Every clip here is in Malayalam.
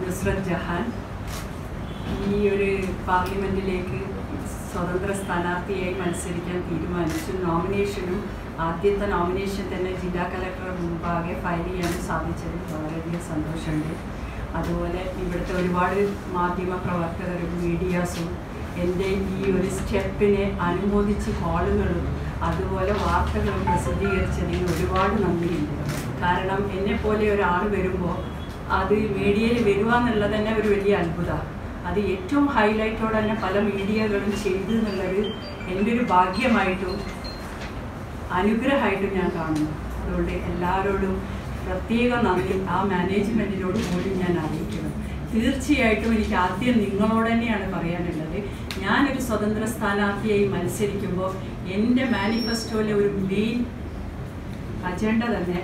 നുസ്രത് ജഹാൻ. ഈ ഒരു പാർലമെന്റിലേക്ക് സ്വതന്ത്ര സ്ഥാനാർത്ഥിയായി മത്സരിക്കാൻ തീരുമാനിച്ചു. നോമിനേഷനും ആദ്യത്തെ നോമിനേഷൻ തന്നെ ജില്ലാ കലക്ടർ മുമ്പാകെ ഫയൽ ചെയ്യാനും സാധിച്ചതിൽ വളരെയധികം സന്തോഷമുണ്ട്. അതുപോലെ ഇവിടുത്തെ ഒരുപാട് മാധ്യമ പ്രവർത്തകരും മീഡിയാസും എന്റെ ഈ ഒരു സ്റ്റെപ്പിനെ അനുമോദിച്ച് കോളുകളും അതുപോലെ വാർത്തകളും പ്രസിദ്ധീകരിച്ചതിന് ഒരുപാട് നന്ദിയുണ്ട്. കാരണം എന്നെപ്പോലെ ഒരാൾ വരുമ്പോൾ അത് മീഡിയയിൽ വരിക എന്നുള്ളത് തന്നെ ഒരു വലിയ അത്ഭുതമാണ് അത് ഏറ്റവും ഹൈലൈറ്റോടെ തന്നെ പല മീഡിയകളും ചെയ്തു എന്നുള്ളത് എന്റെ ഒരു ഭാഗ്യമായിട്ടും അനുഗ്രഹമായിട്ടും ഞാൻ കാണുന്നു. അതുകൊണ്ട് എല്ലാവരോടും പ്രത്യേക നന്ദി. ആ മാനേജ്മെന്റിനോട് കൂടി ഞാൻ അറിയിക്കുന്നു. തീർച്ചയായിട്ടും എനിക്ക് ആദ്യം നിങ്ങളോട് തന്നെയാണ് പറയാനുള്ളത്. ഞാനൊരു സ്വതന്ത്ര സ്ഥാനാർത്ഥിയായി മത്സരിക്കുമ്പോൾ എന്റെ മാനിഫെസ്റ്റോയിലെ ഒരു മെയിൻ അജണ്ട തന്നെ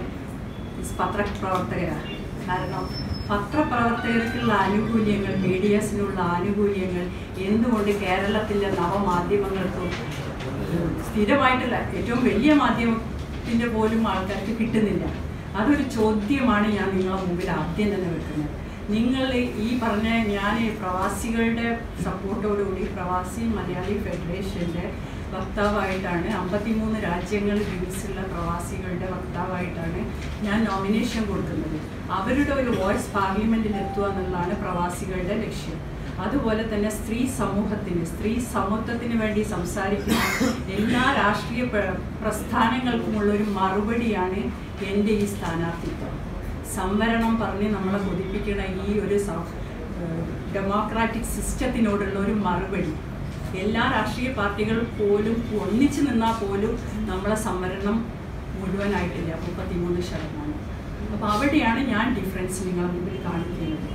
പത്രപ്രവർത്തകരാണ്. കാരണം പത്രപ്രവർത്തകർക്കുള്ള ആനുകൂല്യങ്ങൾ മീഡിയസിനുള്ള ആനുകൂല്യങ്ങൾ എന്തുകൊണ്ട് കേരളത്തിലെ നവമാധ്യമങ്ങൾക്കും സ്ഥിരമായിട്ടുള്ള ഏറ്റവും വലിയ മാധ്യമത്തിന്റെ പോലും ആൾക്കാർക്ക് കിട്ടുന്നില്ല. അതൊരു ചോദ്യമാണ് ഞാൻ നിങ്ങളുടെ മുമ്പിൽ ആദ്യം തന്നെ വെക്കുന്നത്. നിങ്ങൾ ഈ പറഞ്ഞ ഞാൻ പ്രവാസികളുടെ സപ്പോർട്ടോടുകൂടി പ്രവാസി മലയാളി ഫെഡറേഷന്റെ വക്താവായിട്ടാണ് അമ്പത്തിമൂന്ന് രാജ്യങ്ങളിൽ ജീവിച്ചുള്ള പ്രവാസികളുടെ വക്താവായിട്ടാണ് ഞാൻ നോമിനേഷൻ കൊടുക്കുന്നത്. അവരുടെ ഒരു വോയിസ് പാർലമെന്റിൽ എത്തുക എന്നുള്ളതാണ് പ്രവാസികളുടെ ലക്ഷ്യം. അതുപോലെ തന്നെ സ്ത്രീ സമൂഹത്തിന് സ്ത്രീ സമത്വത്തിന് വേണ്ടി സംസാരിക്കുന്ന എല്ലാ രാഷ്ട്രീയ പ്ര- പ്രസ്ഥാനങ്ങൾക്കുമുള്ള ഒരു മറുപടിയാണ് എന്റെ ഈ സ്ഥാനാർത്ഥിത്വം. സംവരണം പറഞ്ഞ് നമ്മളെ കൊതിപ്പിക്കുന്ന ഈ ഒരു ഡെമോക്രാറ്റിക് സിസ്റ്റത്തിനോടുള്ള ഒരു മറുപടി. എല്ലാ രാഷ്ട്രീയ പാർട്ടികൾ പോലും ഒന്നിച്ചു നിന്നാൽ പോലും നമ്മളെ സംവരണം മുഴുവനായിട്ടില്ല മുപ്പത്തിമൂന്ന് ശതമാനം. അപ്പോൾ അവിടെയാണ് ഞാൻ ഡിഫറൻസ് നിങ്ങളെ മുമ്പിൽ കാണിക്കുന്നത്.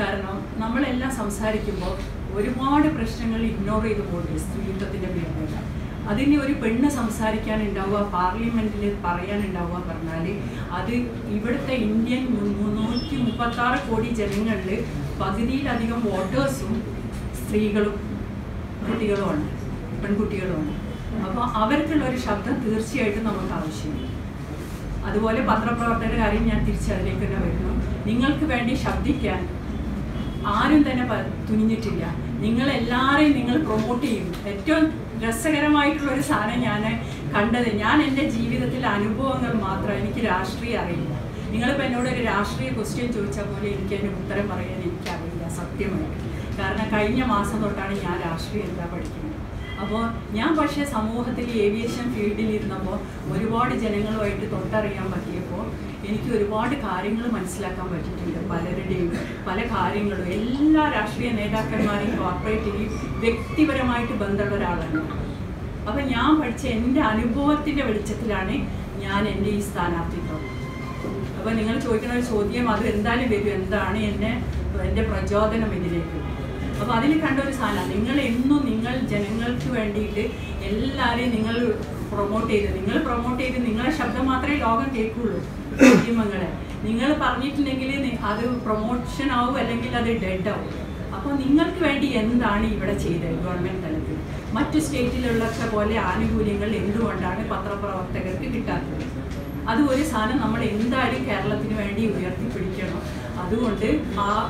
കാരണം നമ്മളെല്ലാം സംസാരിക്കുമ്പോൾ ഒരുപാട് പ്രശ്നങ്ങൾ ഇഗ്നോർ ചെയ്ത് പോകുന്നുണ്ട് സ്ത്രീത്വത്തിന്റെ പേരിൽ അതിന് ഒരു പെണ്ണ് സംസാരിക്കാനുണ്ടാവുക പാർലമെന്റിൽ പറയാനുണ്ടാവുക പറഞ്ഞാൽ അത് ഇവിടുത്തെ ഇന്ത്യൻ മുന്നൂറ്റി മുപ്പത്താറ് കോടി ജനങ്ങളിൽ പകുതിയിലധികം വോട്ടേഴ്സും സ്ത്രീകളും കുട്ടികളുമാണ് പെൺകുട്ടികളുമാണ് അപ്പോൾ അവർക്കുള്ള ഒരു ശബ്ദം തീർച്ചയായിട്ടും നമുക്ക് ആവശ്യമുണ്ട് അതുപോലെ പത്രപ്രവർത്തകരുടെ കാര്യം ഞാൻ തിരിച്ചതിലേക്ക് തന്നെ വരുന്നു. നിങ്ങൾക്ക് വേണ്ടി ശബ്ദിക്കാൻ ആരും തന്നെ തുനിഞ്ഞിട്ടില്ല. നിങ്ങൾ എല്ലാവരെയും നിങ്ങൾ പ്രൊമോട്ട് ചെയ്യും. ഏറ്റവും രസകരമായിട്ടുള്ള ഒരു സാധനം ഞാൻ കണ്ടത് ഞാൻ എന്റെ ജീവിതത്തിലെ അനുഭവങ്ങൾ മാത്രം എനിക്ക് രാഷ്ട്രീയം അറിയില്ല. നിങ്ങളിപ്പോൾ എന്നോട് ഒരു രാഷ്ട്രീയ ക്വസ്റ്റ്യൻ ചോദിച്ചാൽ പോലെ എനിക്ക് അതിന് ഉത്തരം പറയാൻ എനിക്കറിയില്ല സത്യമായിട്ട്. കാരണം കഴിഞ്ഞ മാസം തൊട്ടാണ് ഞാൻ രാഷ്ട്രീയം എന്താ പഠിക്കുന്നത്. അപ്പോൾ ഞാൻ പക്ഷേ സമൂഹത്തിൽ ഏവിയേഷൻ ഫീൽഡിൽ ഇരുന്നപ്പോൾ ഒരുപാട് ജനങ്ങളുമായിട്ട് തൊട്ടറിയാൻ പറ്റിയപ്പോൾ എനിക്ക് ഒരുപാട് കാര്യങ്ങൾ മനസ്സിലാക്കാൻ പറ്റിയിട്ടുണ്ട്. പലരുടെയും പല കാര്യങ്ങളും. എല്ലാ രാഷ്ട്രീയ നേതാക്കന്മാരെയും കോർപ്പറേറ്റിനെയും വ്യക്തിപരമായിട്ട് ബന്ധമുള്ള ഒരാളാണ് അപ്പം ഞാൻ പഠിച്ച എന്റെ അനുഭവത്തിന്റെ വെളിച്ചത്തിലാണ് ഞാൻ എന്റെ ഈ സ്ഥാനാർത്ഥിത്വം. അപ്പം നിങ്ങൾ ചോദിക്കുന്ന ഒരു ചോദ്യം അത് എന്തായാലും വരും. എന്താണ് എന്നെ എന്റെ പ്രചോദനം ഇതിലേക്ക് അപ്പോൾ അതിൽ കണ്ട ഒരു സാധനം. നിങ്ങൾ എന്നും നിങ്ങൾ ജനങ്ങൾക്ക് വേണ്ടിയിട്ട് എല്ലാവരെയും നിങ്ങൾ പ്രൊമോട്ട് ചെയ്ത് നിങ്ങൾ പ്രൊമോട്ട് ചെയ്ത് നിങ്ങളെ ശബ്ദം മാത്രമേ ലോകം കേൾക്കുള്ളൂ. മാധ്യമങ്ങളെ. നിങ്ങൾ പറഞ്ഞിട്ടുണ്ടെങ്കിൽ അത് പ്രൊമോഷൻ ആവും അല്ലെങ്കിൽ അത് ഡെഡ് ആവും. അപ്പോൾ നിങ്ങൾക്ക് വേണ്ടി എന്താണ് ഇവിടെ ചെയ്തത് ഗവൺമെന്റ് തലത്തിൽ? മറ്റു സ്റ്റേറ്റിലുള്ളൊക്കെ പോലെ ആനുകൂല്യങ്ങൾ എന്തുകൊണ്ടാണ് പത്രപ്രവർത്തകർക്ക് കിട്ടാത്തത്? അത് ഒരു സാധനം നമ്മൾ എന്തായാലും കേരളത്തിന് വേണ്ടി ഉയർത്തിപ്പിടിക്കണം. അതുകൊണ്ട്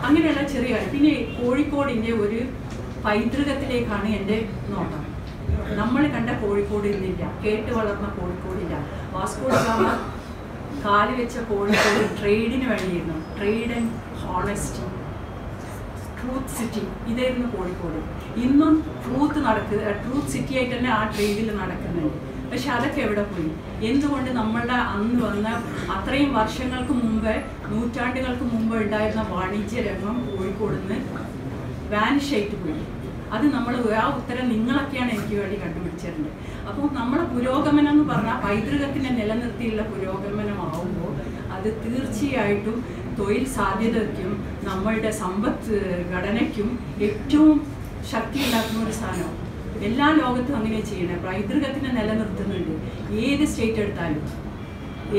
അങ്ങനെയുള്ള ചെറിയ പിന്നെ കോഴിക്കോടിന്റെ ഒരു പൈതൃകത്തിലേക്കാണ് എന്റെ നോട്ടം. നമ്മൾ കണ്ട കോഴിക്കോട് ഇന്നില്ല. കേട്ട് വളർന്ന കോഴിക്കോടില്ല വാസ്കോ ഗാമ കാൽ വെച്ച കോഴിക്കോട് ട്രേഡിന് വേണ്ടിയിരുന്നു trade and honesty. Truth city. ഇതായിരുന്നു കോഴിക്കോട്. ഇന്നും ട്രൂത്ത് നടക്കുക ട്രൂത്ത് സിറ്റി ആയിട്ട് തന്നെ ആ ട്രേഡിൽ നടക്കുന്നുണ്ട്. പക്ഷെ അതൊക്കെ എവിടെ പോയി? എന്തുകൊണ്ട് നമ്മളുടെ അന്ന് വന്ന അത്രയും വർഷങ്ങൾക്ക് മുമ്പ് നൂറ്റാണ്ടുകൾക്ക് മുമ്പ് ഉണ്ടായിരുന്ന വാണിജ്യ രംഗം കോഴിക്കോട് നിന്ന് വാനിഷ് ആയിട്ട് പോയി. അത് നമ്മൾ ആ ഉത്തരം നിങ്ങളൊക്കെയാണ് എനിക്ക് വേണ്ടി കണ്ടുപിടിച്ചിട്ടുണ്ട് അപ്പോൾ നമ്മളെ പുരോഗമനം എന്ന് പറഞ്ഞാൽ പൈതൃകത്തിനെ നിലനിർത്തിയുള്ള പുരോഗമനമാവുമ്പോൾ അത് തീർച്ചയായിട്ടും തൊഴിൽ സാധ്യതയ്ക്കും നമ്മളുടെ സമ്പത്ത് ഘടനയ്ക്കും ഏറ്റവും ശക്തി ഉണ്ടാക്കുന്ന ഒരു സാധനമാണ് എല്ലാ ലോകത്തും അങ്ങനെ ചെയ്യണം. പൈതൃകത്തിനെ നിലനിർത്തുന്നുണ്ട്. ഏത് സ്റ്റേറ്റ് എടുത്താലും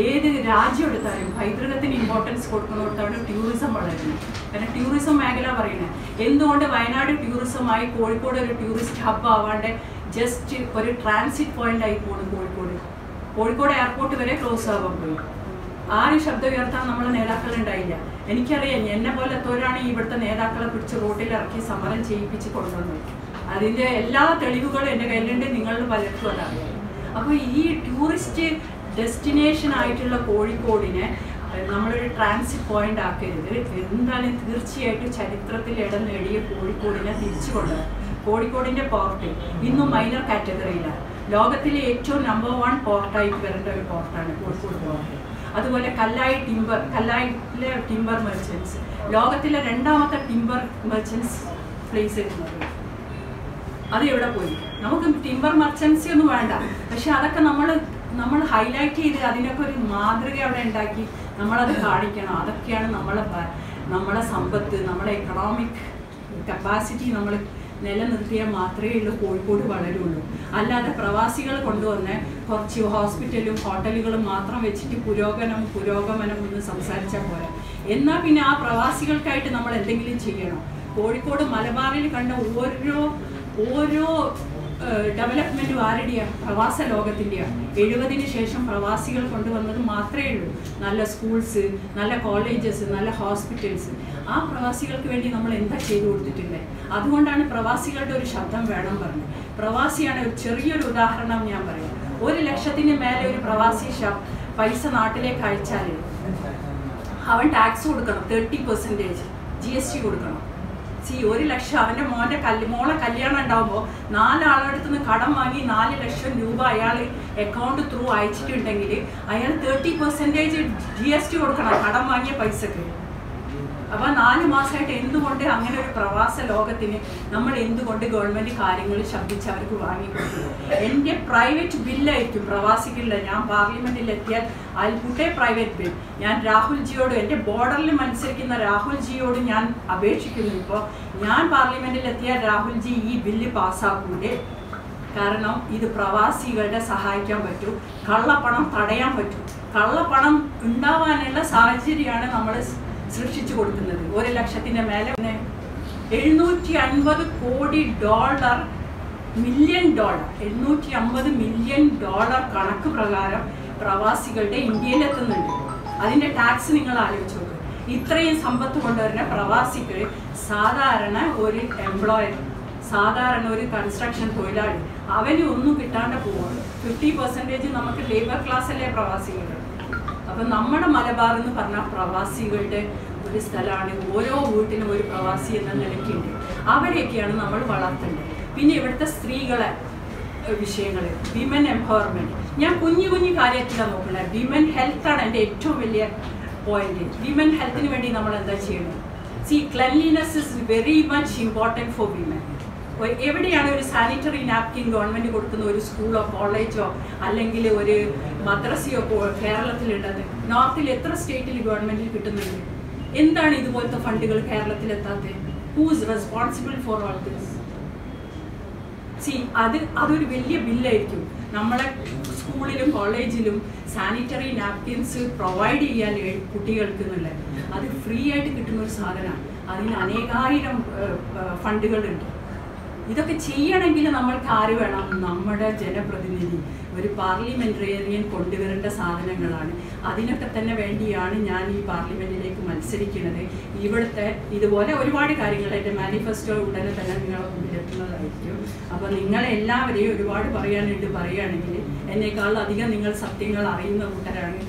ഏത് രാജ്യം എടുത്താലും പൈതൃകത്തിന് ഇമ്പോർട്ടൻസ് കൊടുക്കുന്നിടത്താണ് ടൂറിസം വളരുന്നത്. കാരണം ടൂറിസം മേഖല പറയുന്നത് എന്തുകൊണ്ട് വയനാട് ടൂറിസമായി കോഴിക്കോട് ഒരു ടൂറിസ്റ്റ് ഹബ് ആവാണ്ട് ജസ്റ്റ് ഒരു ട്രാൻസിറ്റ് പോയിന്റ് ആയി പോകുന്നു കോഴിക്കോട്? കോഴിക്കോട് എയർപോർട്ട് വരെ ക്ലോസ് ആവാൻ പോയി. ആരും ശബ്ദം ഉയർത്താൻ നമ്മളെ നേതാക്കൾ ഉണ്ടായില്ല. എനിക്കറിയാം എന്നെ പോലെ ഈ ഇവിടുത്തെ നേതാക്കളെ പിടിച്ച് റോഡിൽ ഇറക്കി സമരം ചെയ്യിപ്പിച്ച് കൊണ്ടുവന്നു അതിന്റെ എല്ലാ തെളിവുകളും എന്റെ കയ്യിലുണ്ട് നിങ്ങൾ പലർക്കും അതറിയാം. അപ്പോൾ ഈ ടൂറിസ്റ്റ് ഡെസ്റ്റിനേഷൻ ആയിട്ടുള്ള കോഴിക്കോടിനെ നമ്മളൊരു ട്രാൻസിറ്റ് പോയിന്റ് ആക്കരുത്. എന്താണ് തീർച്ചയായിട്ടും ചരിത്രത്തിൽ ഇടം നേടിയ കോഴിക്കോടിനെ തിരിച്ചു കൊണ്ടുവരാം കോഴിക്കോടിന്റെ പോർട്ട് ഇന്നും മൈനർ കാറ്റഗറിയിലാണ് ലോകത്തിലെ ഏറ്റവും നമ്പർ വൺ പോർട്ടായിട്ട് വരേണ്ട ഒരു പോർട്ടാണ് കോഴിക്കോട് പോർട്ട് അതുപോലെ കല്ലായി ടിമ്പർ കല്ലായിലെ ടിമ്പർ മെർച്ചൻസ് ലോകത്തിലെ രണ്ടാമത്തെ ടിമ്പർ മെർച്ചൻസ് പ്ലേസ് ചെയ്യുന്നത് അത് എവിടെ പോയി? നമുക്ക് ടിമ്പർ മർച്ചൻസി ഒന്നും വേണ്ട. പക്ഷെ അതൊക്കെ നമ്മൾ നമ്മൾ ഹൈലൈറ്റ് ചെയ്ത് അതിനൊക്കെ ഒരു മാതൃക അവിടെ ഉണ്ടാക്കി നമ്മളത് കാണിക്കണം. അതൊക്കെയാണ് നമ്മളെ നമ്മളെ സമ്പത്ത് നമ്മളെ എക്കണോമിക് കപ്പാസിറ്റി നമ്മൾ നിലനിർത്തിയാൽ മാത്രമേ ഉള്ളൂ കോഴിക്കോട് വളരുള്ളൂ. അല്ലാതെ പ്രവാസികൾ കൊണ്ടുവന്ന് കുറച്ച് ഹോസ്പിറ്റലും ഹോട്ടലുകളും മാത്രം വെച്ചിട്ട് പുരോഗമനം പുരോഗമനം എന്ന് സംസാരിച്ചാൽ പോരാ. എന്നാൽ പിന്നെ ആ പ്രവാസികൾക്കായിട്ട് നമ്മൾ എന്തെങ്കിലും ചെയ്യണം. കോഴിക്കോട് മലബാറിൽ കണ്ട ഓരോ ഓരോ ഡെവലപ്മെന്റും ആരുടെയാണ് പ്രവാസ ലോകത്തിന്റെയാണ് എഴുപതിന് ശേഷം പ്രവാസികൾ കൊണ്ടുവന്നത് മാത്രമേ ഉള്ളൂ. നല്ല സ്കൂൾസ് നല്ല കോളേജസ് നല്ല ഹോസ്പിറ്റൽസ് ആ പ്രവാസികൾക്ക് വേണ്ടി നമ്മൾ എന്താ ചെയ്തു കൊടുത്തിട്ടുണ്ട്? അതുകൊണ്ടാണ് പ്രവാസികളുടെ ഒരു ശബ്ദം വേണം പറഞ്ഞത് പ്രവാസിയാണ് ഒരു ചെറിയൊരു ഉദാഹരണം ഞാൻ പറയാം. ഒരു ലക്ഷത്തിന് മേലെ ഒരു പ്രവാസി പൈസ നാട്ടിലേക്ക് അയച്ചാൽ അവൻ ടാക്സ് കൊടുക്കണം thirty percentage G S T കൊടുക്കണം. സി ഒരു ലക്ഷം അവന്റെ മോന്റെ കല്ല് മോളെ കല്യാണം ഉണ്ടാകുമ്പോൾ നാലാളടുത്ത് നിന്ന് കടം വാങ്ങി നാല് ലക്ഷം രൂപ അയാൾ അക്കൗണ്ട് ത്രൂ അയച്ചിട്ടുണ്ടെങ്കിൽ അയാൾ thirty percentage G S T കൊടുക്കണം കടം വാങ്ങിയ പൈസക്ക്. അപ്പൊ നാല് മാസമായിട്ട് എന്തുകൊണ്ട് അങ്ങനെ ഒരു പ്രവാസ ലോകത്തിന് നമ്മൾ എന്തുകൊണ്ട് ഗവൺമെന്റ് കാര്യങ്ങൾ ശബ്ദിച്ച് അവർക്ക് വാങ്ങിക്കൊടുത്തു? എന്റെ പ്രൈവറ്റ് ബില്ലായിരിക്കും പ്രവാസിക്കുള്ള ഞാൻ പാർലമെന്റിൽ എത്തിയാൽ ഐ പുട്ടെ പ്രൈവറ്റ് ബിൽ ഞാൻ രാഹുൽ ജിയോട് എന്റെ ബോർഡറിൽ മത്സരിക്കുന്ന രാഹുൽ ജിയോട് ഞാൻ അപേക്ഷിക്കുന്നു ഇപ്പോൾ ഞാൻ പാർലമെന്റിൽ എത്തിയാൽ രാഹുൽ ജി ഈ ബില്ല് പാസ്സാക്കൂലേ? കാരണം ഇത് പ്രവാസികളുടെ സഹായിക്കാൻ പറ്റും. കള്ളപ്പണം തടയാൻ പറ്റും. കള്ളപ്പണം ഉണ്ടാവാനുള്ള സാഹചര്യമാണ് നമ്മൾ സൃഷ്ടിച്ചു കൊടുക്കുന്നത്. ഒരു ലക്ഷത്തിന്റെ മേലെ എഴുന്നൂറ്റി അൻപത് കോടി ഡോളർ മില്യൺ ഡോളർ എഴുന്നൂറ്റി അമ്പത് മില്യൺ ഡോളർ കണക്ക് പ്രകാരം പ്രവാസികളുടെ ഇന്ത്യയിൽ അതിന്റെ ടാക്സ് നിങ്ങൾ ആലോചിച്ചു ഇത്രയും സമ്പത്ത് കൊണ്ടുവരുന്ന പ്രവാസികൾ സാധാരണ ഒരു എംപ്ലോയർ സാധാരണ ഒരു കൺസ്ട്രക്ഷൻ തൊഴിലാളി. അവന് ഒന്നും കിട്ടാണ്ട് പോവാണ്. ഫിഫ്റ്റി പെർസെന്റേജ് നമുക്ക് ലേബർ ക്ലാസ്സിലെ പ്രവാസികൾ അപ്പം നമ്മുടെ മലബാർ എന്ന് പറഞ്ഞാൽ പ്രവാസികളുടെ ഒരു സ്ഥലമാണ്. ഓരോ വീട്ടിലും ഒരു പ്രവാസി എന്ന നിലയ്ക്കുണ്ട്. അവരെയൊക്കെയാണ് നമ്മൾ വളർത്തേണ്ടത്. പിന്നെ ഇവിടുത്തെ സ്ത്രീകളെ വിഷയങ്ങൾ വിമൻ എംപവർമെന്റ് ഞാൻ കുഞ്ഞു കുഞ്ഞു കാര്യത്തിലാണ് നോക്കുന്നത് വിമൻ ഹെൽത്ത് ആണ് എന്റെ ഏറ്റവും വലിയ പോയിന്റ് വിമൻ ഹെൽത്തിന് വേണ്ടി നമ്മൾ എന്താ ചെയ്യണം? C cleanliness is very much important for women എവിടെയാണ് ഒരു സാനിറ്ററി നാപ്കിൻ ഗവൺമെന്റ് കൊടുക്കുന്ന ഒരു സ്കൂളോ കോളേജോ അല്ലെങ്കിൽ ഒരു മദ്രസയോ കേരളത്തിലുള്ളത്? നോർത്തിൽ എത്ര സ്റ്റേറ്റിൽ ഗവൺമെന്റിൽ കിട്ടുന്നുണ്ട്? എന്താണ് ഇതുപോലത്തെ ഫണ്ടുകൾ കേരളത്തിൽ എത്താത്തത് who's responsible for all this C അത് അതൊരു വലിയ ബില്ലായിരിക്കും. നമ്മളെ സ്കൂളിലും കോളേജിലും സാനിറ്ററി നാപ്കിൻസ് പ്രൊവൈഡ് ചെയ്യാൻ കുട്ടികൾക്ക് എന്നുള്ളത്. അത് ഫ്രീ ആയിട്ട് കിട്ടുന്ന ഒരു സാധനമാണ്. അതിന് അനേകായിരം ഫണ്ടുകളുണ്ട്. ഇതൊക്കെ ചെയ്യണമെങ്കിൽ നമ്മൾക്ക് ആര് വേണം? നമ്മുടെ ജനപ്രതിനിധി. ഒരു പാർലമെന്റേറിയൻ കൊണ്ടുവരേണ്ട സാധനങ്ങളാണ്. അതിനൊക്കെ തന്നെ വേണ്ടിയാണ് ഞാൻ ഈ പാർലമെന്റിലേക്ക് മത്സരിക്കുന്നത്. ഇവിടുത്തെ ഇതുപോലെ ഒരുപാട് കാര്യങ്ങൾ എന്റെ മാനിഫെസ്റ്റോ ഉടനെ തന്നെ നിങ്ങളെ മുമ്പിലെത്തുന്നതായിരിക്കും അപ്പോൾ നിങ്ങളെല്ലാവരെയും ഒരുപാട് പറയാനുണ്ട് പറയുകയാണെങ്കിൽ എന്നേക്കാൾ അധികം നിങ്ങൾ സത്യങ്ങൾ അറിയുന്ന കൂട്ടരാണ്.